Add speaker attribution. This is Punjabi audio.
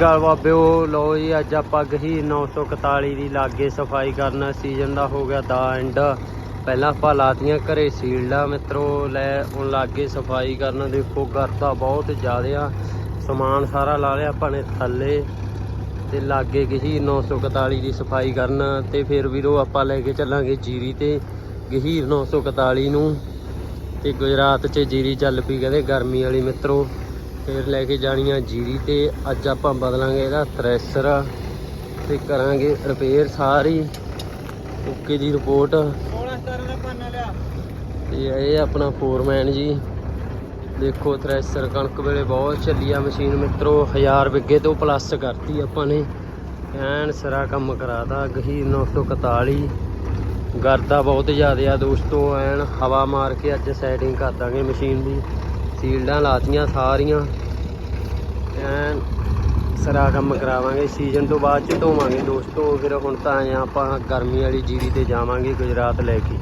Speaker 1: ਗੱਲ ਬਾਬਿਓ ਲੋ ਜੀ, ਅੱਜ ਆਪਾਂ ਗਹੀ 941 ਦੀ ਲਾਗੇ ਸਫ਼ਾਈ ਕਰਨਾ ਸੀਜ਼ਨ ਦਾ ਹੋ ਗਿਆ ਦਾ ਐਂਡ ਪਹਿਲਾਂ ਆਪਾਂ ਲਾਤੀਆਂ ਘਰੇ ਸੀਲਡਾ ਮਿੱਤਰੋ, ਲੈ ਹੁਣ ਲਾਗੇ ਸਫ਼ਾਈ ਕਰਨ ਦੇਖੋ ਗਰਦਾ ਬਹੁਤ ਜ਼ਿਆਦਾ ਸਮਾਨ ਸਾਰਾ ਲਾ ਲਿਆ ਆਪਾਂ ਨੇ ਥੱਲੇ ਤੇ ਲਾਗੇ ਗਹੀ 941 ਦੀ ਸਫ਼ਾਈ ਕਰਨ ਤੇ ਫਿਰ ਵੀਰੋ ਆਪਾਂ ਲੈ ਕੇ ਚੱਲਾਂਗੇ ਜੀਰੀ ਤੇ। ਗਹੀਰ 941 ਨੂੰ ਤੇ ਗੁਜਰਾਤ 'ਚ ਜੀਰੀ ਚੱਲ ਪਈ ਕਹਿੰਦੇ ਗਰਮੀ ਵਾਲੀ, ਮਿੱਤਰੋ। ਫਿਰ ਲੈ ਕੇ ਜਾਣੀ ਆ ਜੀਰੀ ਤੇ ਅੱਜ ਆਪਾਂ ਬਦਲਾਂਗੇ ਇਹਦਾ ਥ੍ਰੈਸ਼ਰ ਤੇ ਕਰਾਂਗੇ ਰਿਪੇਅਰ ਸਾਰੀ। ਓਕੇ ਦੀ ਰਿਪੋਰਟ
Speaker 2: 16 17 ਦਾ ਪਾਨਾ ਲਿਆ।
Speaker 1: ਤੇ ਇਹ ਆਪਣਾ ਫੋਰਮੈਨ ਜੀ। ਦੇਖੋ ਥ੍ਰੈਸ਼ਰ ਕਣਕ ਵੇਲੇ ਬਹੁਤ ਚੱਲੀ ਆ ਮਸ਼ੀਨ ਮਿੱਤਰੋ 1000 ਵਿੱਗੇ ਤੋਂ ਪਲੱਸ ਕਰਤੀ ਆਪਾਂ ਨੇ। ਐਨ ਸਿਰਾ ਕੰਮ ਕਰਾਤਾ ਗਹੀਰ 941 ਗਰਦਾ ਬਹੁਤ ਜ਼ਿਆਦਾ ਆ ਦੋਸਤੋ ਐਨ ਹਵਾ ਮਾਰ ਕੇ ਅੱਜ ਸੈਟਿੰਗ ਕਰ ਦਾਂਗੇ ਮਸ਼ੀਨ ਦੀ। ਫੀਲਡਾਂ ਲਾਤੀਆਂ ਸਾਰੀਆਂ। ਐਨ ਸਰਾ ਕੰਮ ਕਰਾਵਾਂਗੇ। ਸੀਜ਼ਨ ਤੋਂ ਬਾਅਦ ਚ ਧੋਵਾਂਗੇ। ਦੋਸਤੋ, ਫਿਰ ਹੁਣ ਤਾਂ ਆਏ ਆਪਾਂ ਗਰਮੀ ਵਾਲੀ ਜੀਰੀ ਤੇ ਜਾਵਾਂਗੇ ਗੁਜਰਾਤ ਲੈ ਕੇ।